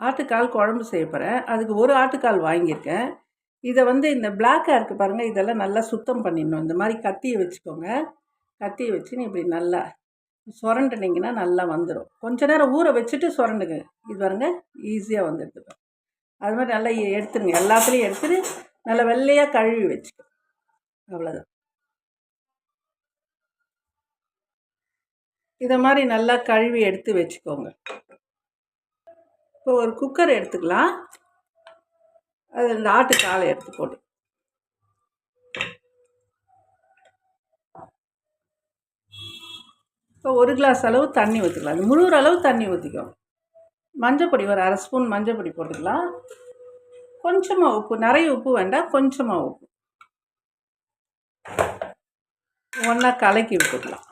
ஆட்டுக்கால் குழம்பு செய்ய போகிறேன் அதுக்கு ஒரு ஆட்டுக்கால் வாங்கியிருக்கேன். இதை வந்து இந்த பிளாக்காக இருக்குது பாருங்கள் இதெல்லாம் நல்லா சுத்தம் பண்ணிடணும். இந்த மாதிரி கத்தியை வச்சுக்கோங்க. கத்தியை வச்சு நீ இப்படி நல்லா சுரண்டுனீங்கன்னா நல்லா வந்துடும் கொஞ்ச நேரம் ஊற வச்சுட்டு சுரண்டுங்க. இது பாருங்க ஈஸியாக வந்துடுது அது மாதிரி நல்லா எடுத்துருங்க. எல்லாத்துலேயும் எடுத்துட்டு நல்லா வெள்ளையாக கழுவி வச்சுக்கோ. அவ்வளோதான் இதை மாதிரி நல்லா கழுவி எடுத்து வச்சுக்கோங்க. இப்போ ஒரு குக்கர் எடுத்துக்கலாம். அது இந்த ஆட்டு காலை எடுத்து போட்டு இப்போ ஒரு கிளாஸ் அளவு தண்ணி ஊற்றிக்கலாம் அது முழுகிற அளவு தண்ணி ஊற்றிக்கும் மஞ்சப்பொடி ஒரு அரை ஸ்பூன் மஞ்சப்பொடி போட்டுக்கலாம். கொஞ்சமாக உப்பு நிறைய உப்பு வேண்டாம் கொஞ்சமாக உப்பு. ஒன்றா கலக்கி விட்டுக்கலாம்.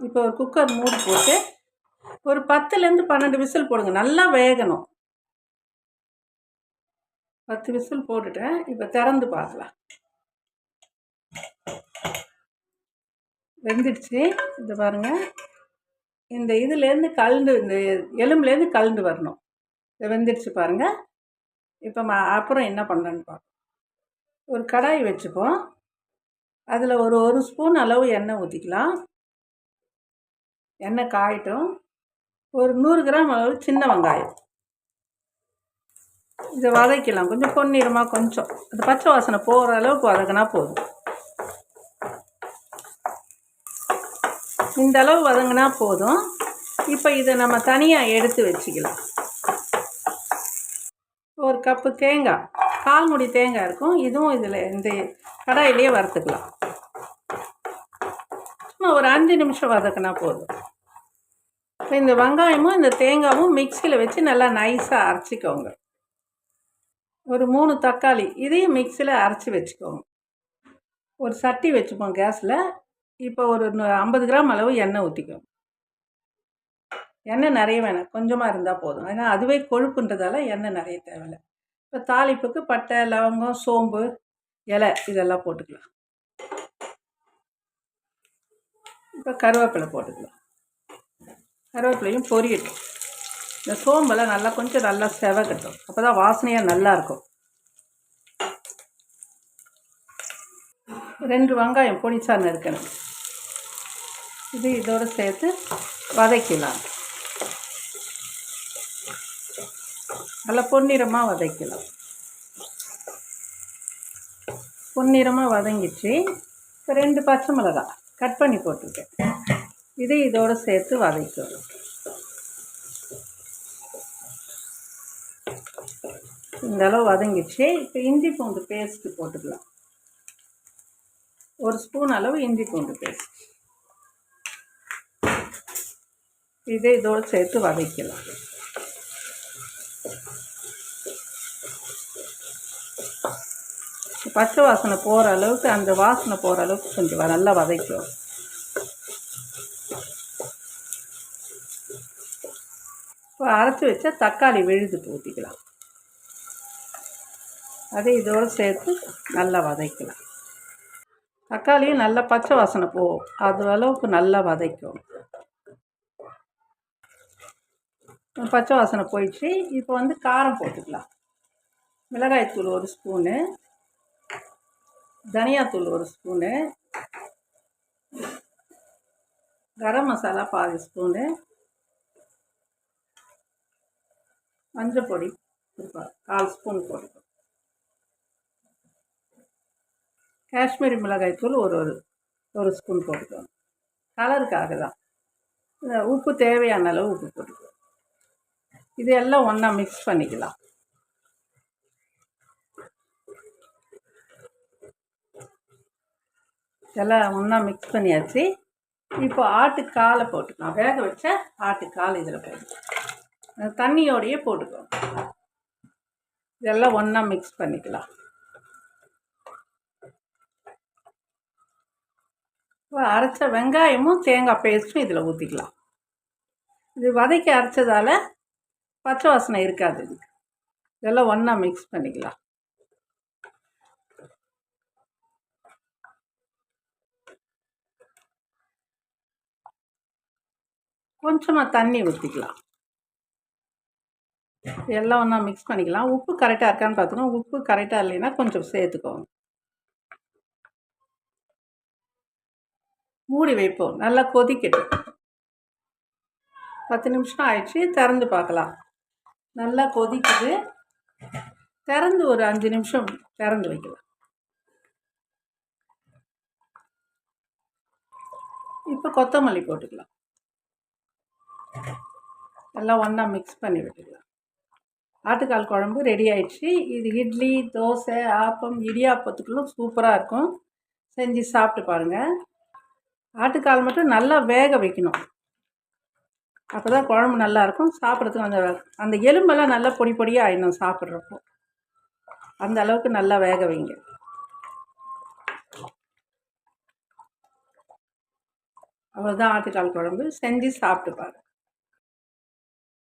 இப்போ ஒரு குக்கர் மூடி போட்டு ஒரு பத்துலேருந்து பன்னெண்டு விசில் போடுங்க. நல்லா வேகணும். பத்து விசில் போட்டுட்டேன். இப்போ திறந்து பார்க்கலாம். வெந்துடுச்சு. இது பாருங்கள் இந்த இதுலேருந்து கலந்து இந்த எலும்புலேருந்து கலந்து வரணும். இது வெந்துடுச்சு பாருங்கள் இப்போ ம அப்புறம் என்ன பண்ணுறேன்னு பார்ப்போம் ஒரு கடாய் வச்சுப்போம். அதில் ஒரு ஒரு ஸ்பூன் அளவு எண்ணெய் ஊற்றிக்கலாம் எண்ணெய் காயட்டும். ஒரு நூறு கிராம் அளவு சின்ன வெங்காயம். இதை வதக்கலாம் கொஞ்சம் பொன்னிறமாக கொஞ்சம். அது பச்சை வாசனை போகிற அளவுக்கு வதக்கினா போதும். இந்த அளவு வதங்கினா போதும். இப்போ இதை நம்ம தனியாக எடுத்து வச்சுக்கலாம். ஒரு கப்பு தேங்காய். கால் முடி தேங்காய் இருக்கும். இதுவும் இதில் இந்த கடாயிலேயே வறுத்துக்கலாம். சும்மா ஒரு அஞ்சு நிமிஷம் வதக்கினா போதும். இப்போ இந்த வெங்காயமும் இந்த தேங்காயும் மிக்சியில் வச்சு நல்லா நைஸாக அரைச்சிக்கோங்க. ஒரு மூணு தக்காளி இதையும் மிக்சியில் அரைச்சி வச்சுக்கோங்க. ஒரு சட்டி வச்சுப்போம் கேஸில். இப்போ ஒரு ஐம்பது கிராம் அளவு எண்ணெய் ஊற்றிக்கோங்க எண்ணெய் நிறைய வேணாம். கொஞ்சமாக இருந்தால் போதும். ஏன்னா அதுவே கொழுப்புன்றதால எண்ணெய் நிறைய தேவையில்லை. இப்போ தாளிப்புக்கு பட்டை லவங்கம் சோம்பு இலை இதெல்லாம் போட்டுக்கலாம். இப்போ கருவேப்பிலை போட்டுக்கலாம். கருவேப்பிலையும் பொரியட்டும். இந்த சோம்பெல்லாம் நல்லா கொஞ்சம் நல்லா செவகட்டும் அப்போ தான் வாசனையாக நல்லாயிருக்கும் ரெண்டு வெங்காயம் பொடிச்சா நறுக்கணும். இது இதோடு சேர்த்து வதக்கலாம் நல்லா பொன்னிறமாக வதக்கலாம் பொன்னிறமாக வதங்கிச்சு இப்போ ரெண்டு பச்சை மிளகாய் கட் பண்ணி போட்டுருக்கேன். இது இதோடு சேர்த்து வதக்கணும் இந்த அளவு வதங்கிச்சு இப்போ இஞ்சி பூண்டு பேஸ்ட்டு போட்டுக்கலாம். ஒரு ஸ்பூன் அளவு இஞ்சி பூண்டு பேஸ்ட் இதை இதோடு சேர்த்து வதக்கலாம் பச்சை வாசனை போகிற அளவுக்கு அந்த வாசனை போகிற அளவுக்கு கொஞ்சம் நல்லா வதக்கும் அரைச்சி வச்சா தக்காளி விழுதுட்டு ஊற்றிக்கலாம் அதை இதோடு சேர்த்து நல்லா வதக்கலாம். தக்காளியும் நல்லா பச்சை வாசனை போகும். அது அளவுக்கு நல்லா வதைக்கும். பச்சை வாசனை போயிடுச்சு. இப்போ வந்து காரம் போட்டுக்கலாம். மிளகாய்த்தூள் ஒரு ஸ்பூனு. தனியாத்தூள் ஒரு ஸ்பூனு. கரம் மசாலா பாதி ஸ்பூனு. மஞ்சள் பொடி கால் ஸ்பூன் போட்டுக்கணும் காஷ்மீரி மிளகாய் தூள் ஒரு ஒரு ஒரு ஸ்பூன் போட்டுக்கோங்க. கலருக்காக தான். உப்பு தேவையான அளவு உப்பு போட்டுக்கோங்க. இது எல்லாம் ஒன்றா மிக்ஸ் பண்ணிக்கலாம். எல்லாம் ஒன்றா மிக்ஸ் பண்ணியாச்சு. இப்போ ஆட்டுக்காலை போட்டுக்கலாம். வேக வச்ச ஆட்டுக்கால் இதில் போட்டுக்கலாம். தண்ணியோடையே போட்டுக்கோங்க இதெல்லாம் ஒன்றா மிக்ஸ் பண்ணிக்கலாம். அரைச்ச வெங்காயமும் தேங்காய் பேஸ்ட்டும் இதில் ஊற்றிக்கலாம் இது வதக்கி அரைச்சதால் பச்சை வாசனை இருக்காது இதுக்கு. இதெல்லாம் ஒன்றா மிக்ஸ் பண்ணிக்கலாம். கொஞ்சமாக தண்ணி ஊற்றிக்கலாம் எல்லாம் ஒன்றா மிக்ஸ் பண்ணிக்கலாம். உப்பு கரெக்டாக இருக்கான்னு பார்த்துக்கோங்க உப்பு கரெக்டாக இல்லைன்னா கொஞ்சம் சேர்த்துக்கோங்க. மூடி வைப்போம். நல்லா கொதிக்கட்டும். பத்து நிமிஷம் ஆயிடுச்சு. திறந்து பார்க்கலாம். நல்லா கொதிக்குது. திறந்து ஒரு அஞ்சு நிமிஷம் திறந்து வைக்கலாம். இப்போ கொத்தமல்லி போட்டுக்கலாம். எல்லாம் ஒன்றா மிக்ஸ் பண்ணி விட்டுக்கலாம். ஆட்டுக்கால் குழம்பு ரெடி ஆயிடுச்சு. இது இட்லி தோசை ஆப்பம் இடியாப்பத்துக்குள்ளும் சூப்பராக இருக்கும். செஞ்சு சாப்பிட்டு பாருங்கள் ஆட்டுக்கால் மட்டும் நல்லா வேக வைக்கணும். அப்போ தான் குழம்பு நல்லாயிருக்கும் சாப்பிட்றதுக்கு அந்த அந்த எலும்பெல்லாம் நல்லா பொடி பொடியாக ஆயிடணும் சாப்பிட்றப்போ. அந்த அளவுக்கு நல்லா வேக வைங்க. அவ்வளோதான் ஆட்டுக்கால் குழம்பு. செஞ்சு சாப்பிட்டு பாருங்கள்